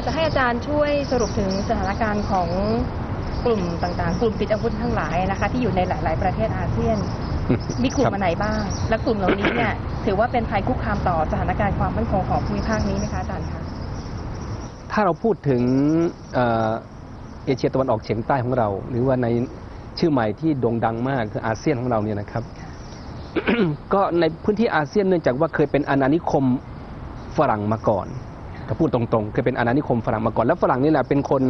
ากจะให้อาจารย์ช่วยสรุปถึงสถานการณ์ของกลุ่มต่างๆ กลุ่มติดอาวุธทั้งหลายนะคะ ที่อยู่ในหลาย ๆ ประเทศอาเซียน มีกลุ่มครับอันไหนบ้าง และกลุ่มเหล่านี้เนี่ยถือว่าเป็นภัยคุกคามต่อสถานการณ์ความมั่นคงของภูมิภาคนี้ไหมคะอาจารย์คะถ้าเราพูดถึงเอ่อเอเชียตะวันออกเฉียงใต้ของเรา หรือว่าในชื่อใหม่ที่โด่งดังมากคืออาเซียนของเราเนี่ยนะครับ ก็ในพื้นที่อาเซียนเนื่องจากว่าเคยเป็นอาณานิคมฝรั่งมาก่อน ถ้าพูดตรงๆเคยเป็นอาณานิคมฝรั่งมาก่อน แล้วฝรั่งนี่แหละเป็นคน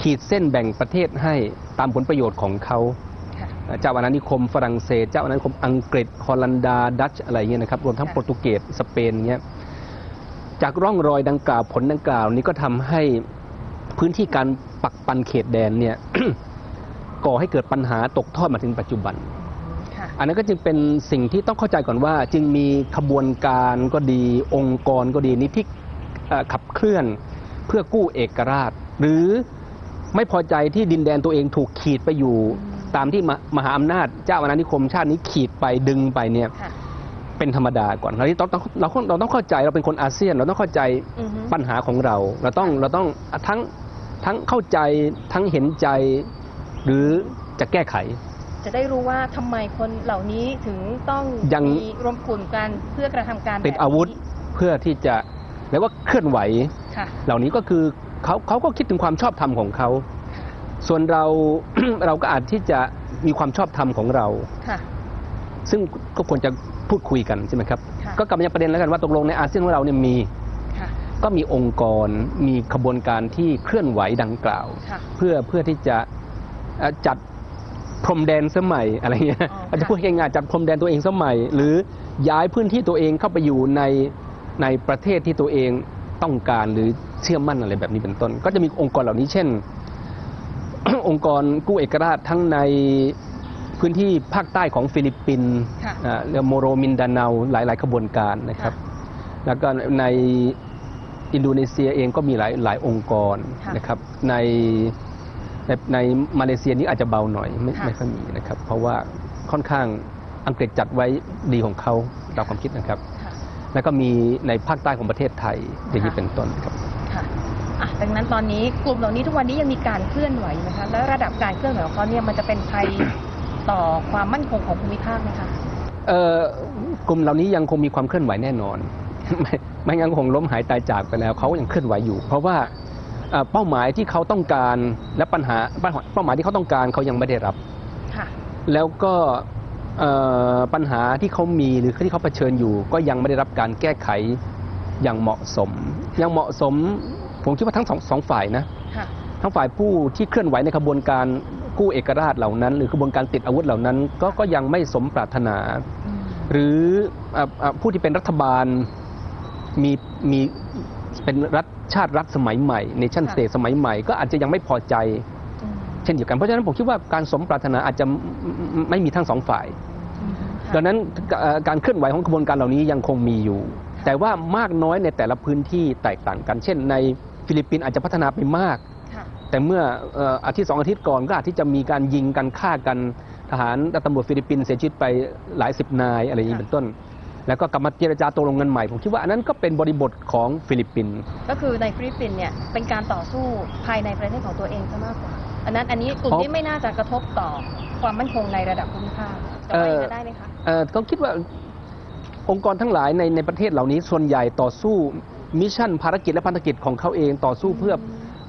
ขีดเส้นแบ่งประเทศให้ตามผลประโยชน์ของเขาค่ะเจ้าอาณานิคมฝรั่งเศส เจ้าอาณานิคมอังกฤษฮอลันดา ดัตช์อะไรเงี้ยนะครับรวมทั้งค่ะโปรตุเกสสเปนเงี้ยจากร่องรอยดังกล่าวผลดังกล่าวนี้ก็ทำให้พื้นที่การปักปันเขตแดนเนี่ยก่อให้เกิดปัญหาตกทอดมาถึงปัจจุบันค่ะอันนั้นก็จึงเป็นสิ่งที่ต้องเข้าใจก่อนว่า จึงมีขบวนการก็ดีองค์กรก็ดีนี้ที่เอ่อ ขับเคลื่อนเพื่อกู้เอกราช หรือไม่พอใจที่ดินแดนตัวเองถูกขีดไปอยู่ ตามที่มามหาอำนาจเจ้าอาณานิคมชาตินี้ขีดไปดึงไปเนี่ยค่ะเป็นธรรมดาก่อนเราต้องต้องเราเราต้องเข้าใจเราเป็นคนอาเซียน เราต้องเข้าใจอือฮึปัญหาของเรา เราต้องเราต้องทั้งทั้งเข้าใจทั้งเห็นใจ หรือจะแก้ไข จะได้รู้ว่าทำไมคนเหล่านี้ถึงต้องยังมีรวมกลุ่มกันเพื่อกระทำการแบบติดอาวุธนี้เพื่อที่จะ เรียกว่าเคลื่อนไหวค่ะเหล่านี้ก็คือเขาเขาก็คิดถึงความชอบธรรมของเขา ส่วนเราเราก็อาจที่จะมีความชอบธรรมของเราค่ะซึ่งก็ควรจะพูดคุยกันใช่ไหมครับค่ะก็กลับมายังประเด็นแล้วกันว่าตกลงในอาเซียนของเราเนี่ยมีค่ะก็มีองค์กรมีขบวนการที่เคลื่อนไหวดังกล่าวค่ะเพื่อเพื่อที่จะเอ่อจัดพรมแดนสมัยอะไรเงี้ยอ๋ออาจจะพูดง่ายๆจัดพรมแดนตัวเองสมัย หรือย้ายพื้นที่ตัวเองเข้าไปอยู่ใน ในประเทศที่ตัวเองต้องการหรือเชื่อมั่นอะไรแบบนี้เป็นต้น ก็จะมีองค์กรเหล่านี้เช่น องค์กรกู้เอกราชทั้งในพื้นที่ภาคใต้ของฟิลิปปินส์ค่ะอ่าเรียกโมโรมินดาเนาหลาย ๆ ขบวนการนะครับ แล้วก็ในอินโดนีเซียเองก็มีหลายหลายองค์กรค่ะนะครับในในในมาเลเซียนี้อาจจะเบาหน่อยไม่ค่ะไม่ค่อยมีนะครับ เพราะว่าค่อนข้างอังกฤษจัดไว้ดีของเขาตามความคิดนะครับค่ะ แล้วก็มีในภาคใต้ของประเทศไทยอย่างนี้ค่ะเป็นต้นครับค่ะอะดังนั้นตอนนี้กลุ่มเหล่านี้ทุกวันนี้ยังมีการเคลื่อนไหวไหมคะแล้วระดับการเคลื่อนไหวของเขาเนี่ยมันจะเป็นภัยต่อความมั่นคงของภูมิภาคไหมคะเอ่อกลุ่มเหล่านี้ยังคงมีความเคลื่อนไหวแน่นอนไม่ไม่งั้นคงล้มหายตายจากไปแล้วเขายังเคลื่อนไหวอยู่ เพราะว่าเอ่อเป้าหมายที่เขาต้องการและปัญหาเป้าหมายที่เขาต้องการเขายังไม่ได้รับค่ะแล้วก็เอ่อ ปัญหาที่เขามีหรือที่เขาเผชิญอยู่ ก็ยังไม่ได้รับการแก้ไขอย่างเหมาะสม ยังเหมาะสม ผมคิดว่าทั้งสองสองฝ่ายนะค่ะทั้งฝ่ายผู้ที่เคลื่อนไหวในขบวนการกู้เอกราชเหล่านั้น หรือกระบวนการติดอาวุธเหล่านั้น ก็ก็ยังไม่สมปรารถนาอืมหรือเอ่อเอ่อผู้ที่เป็นรัฐบาลมีมีเป็นรัฐชาติรัฐสมัยใหม่ในชั้นค่ะสเตทสมัยใหม่ ก็อาจจะยังไม่พอใจอืมเช่นเดียวกัน เพราะฉะนั้นผมคิดว่าการสมปรารถนาอาจจะไม่ไม่มีทั้งสองฝ่ายอืมค่ะดังนั้นเอ่อการเคลื่อนไหวของกระบวนการเหล่านี้ยังคงมีอยู่ค่ะแต่ว่ามากน้อยในแต่ละพื้นที่แตกต่างกัน เช่น ในฟิลิปปินส์อาจจะพัฒนาไปมากค่ะแต่เมื่อเอ่ออาทิตย์สองอาทิตย์ก่อนก็อาจที่จะมีการยิงกันฆ่ากันทหารและตำรวจฟิลิปปินส์เสียชีวิตไปหลายสิบนายอะไรอย่างนี้ค่ะเป็นต้นแล้วก็กลับมาเจรจาตกลงกันใหม่ ผมคิดว่าอันนั้นก็เป็นบริบทของฟิลิปปินส์ก็คือในฟิลิปปินส์เนี่ยเป็นการต่อสู้ภายในประเทศของตัวเองซะมากกว่า อันนั้นอันนี้กลุ่มนี้ไม่น่าจะกระทบต่อความมั่นคงในระดับภูมิภาคจะว่าอย่างนั้นได้ไหมคะเอ่อก็คิดว่าองค์กรทั้งหลายในในประเทศเหล่านี้ส่วนใหญ่ต่อสู้มิชชั่นภารกิจและพันธกิจของเขาเองต่อสู้เพื่อ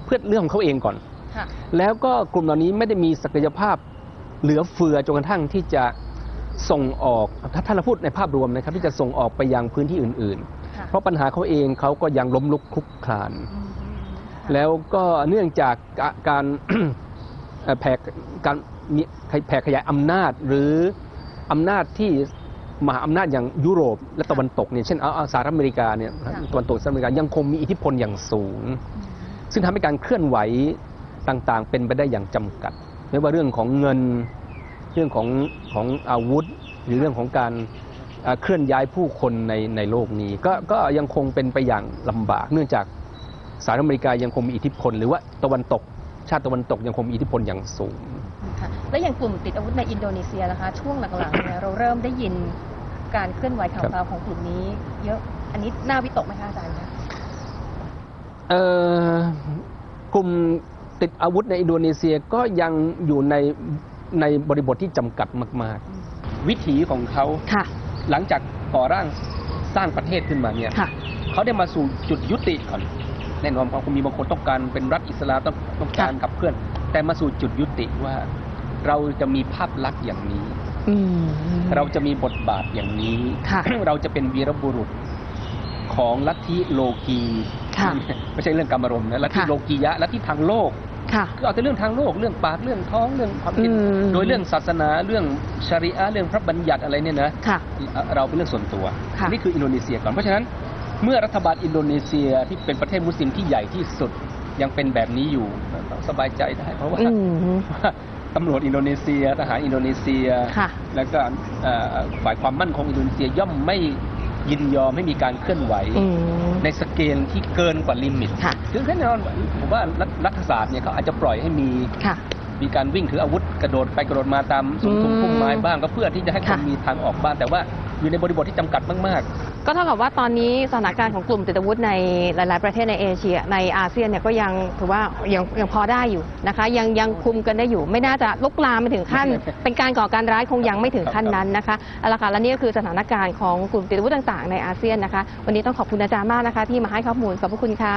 เพื่อเรื่องของเขาเองก่อนค่ะแล้วก็กลุ่มเหล่านี้ไม่ได้มีศักยภาพเหลือเฟือจนกระทั่งที่จะส่งออกถ้าถ้าเราพูดในภาพรวมนะครับที่จะส่งออกไปยังพื้นที่อื่นค่ะๆเพราะปัญหาเขาเองเขาก็ยังล้มลุกคลุกคลานอืมค่ะ แล้วก็เนื่องจากกะการเอ่อแผ่การมีแผ่ขยายอำนาจหรืออำนาจที่มหาอำนาจอย่างยุโรปและตะวันตกเนี่ยเช่นเอาเอาสหรัฐอเมริกาเนี่ยตะวันตกสหรัฐอเมริกายังคงมีอิทธิพลอย่างสูงอืมซึ่งทำให้การเคลื่อนไหวต่างๆ เป็นไปได้อย่างจำกัด ไม่ว่าเรื่องของเงินเรื่องของของอาวุธ หรือเรื่องของการเอ่อเคลื่อนย้ายผู้คนในในโลกนี้ ก็ก็ยังคงเป็นไปอย่างลำบากเนื่องจาก สหรัฐอเมริกายังคงมีอิทธิพล หรือว่าตะวันตก ชาติตะวันตกยังคงมีอิทธิพลอย่างสูง ค่ะแล้วอย่างกลุ่มติดอาวุธในอินโดนีเซียนะคะ ช่วงหลังๆเนี่ยเราเริ่มได้ยินการเคลื่อนไหวข่าวคราวของกลุ่มนี้ เยอะอันนี้น่าวิตกไหมคะอาจารย์คะ เอ่อกลุ่มติดอาวุธในอินโดนีเซียก็ยังอยู่ในในบริบทที่จำกัดมาก ๆ วิถีของเขาค่ะ หลังจากก่อร่างสร้างประเทศขึ้นมาเนี่ยค่ะ เขาได้มาสู่จุดยุติก่อน แน่นอนเขาคงมีบางคนต้องการเป็นรัฐอิสลามต้องต้องการขับเคลื่อน แต่มาสู่จุดยุติว่า เราจะมีภาพลักษณ์อย่างนี้อืมเราจะมีบทบาทอย่างนี้ค่ะเราจะเป็นวีรบุรุษของลัทธิโลกีค่ะไม่ใช่เรื่องกรรมารมณ์นะลัทธิค่ะโลกียะลัทธิทางโลกค่ะคือเอาแต่เรื่องทางโลกเรื่องปากเรื่องท้องเรื่องความคิดอืมโดยเรื่องศาสนาเรื่องชาริอะห์เรื่องพระบัญญัติอะไรเนี่ยนะค่ะเราเป็นเรื่องส่วนตัวค่ะนี่คืออินโดนีเซียก่อนเพราะฉะนั้น เมื่อรัฐบาลอินโดนีเซียที่เป็นประเทศมุสลิมที่ใหญ่ที่สุดยังเป็นแบบนี้อยู่ต้องสบายใจได้เพราะว่าอืมว่าตำรวจอินโดนีเซีย ทหารอินโดนีเซียค่ะแล้วก็เอ่อฝ่ายความมั่นคงอินโดนีเซียย่อมไม่ยินยอมให้มีการเคลื่อนไหวอืมในสเกลที่เกินกว่าลิมิตค่ะถึงแน่นอนผมว่ารัฐรัฐศาสตร์เนี่ยเขาอาจจะปล่อยให้มีค่ะมีการวิ่งถืออาวุธกระโดดไปกระโดดมาตามสมทุมอืมพุ่มไม้บ้างก็เพื่อที่จะให้คนค่ะมีทางออกบ้างแต่ว่าอยู่ในบริบทที่จำกัดมาก ก็เท่ากับว่าตอนนี้สถานการณ์ของกลุ่มติดอาวุธในหลาย ๆ ประเทศในเอเชีย ในอาเซียนเนี่ยก็ยังถือว่ายังยังพอได้อยู่นะคะ ยังยังคุมกันได้อยู่ ไม่น่าจะลุกลามไปถึงขั้น เป็นการก่อการร้ายคงยังไม่ถึงขั้นนั้นนะคะเอาละค่ะและนี่ก็คือสถานการณ์ของกลุ่มติดอาวุธต่าง ๆ ในอาเซียนนะคะ วันนี้ต้องขอบคุณอาจารย์มากนะคะ ที่มาให้ข้อมูลขอบพระคุณค่ะ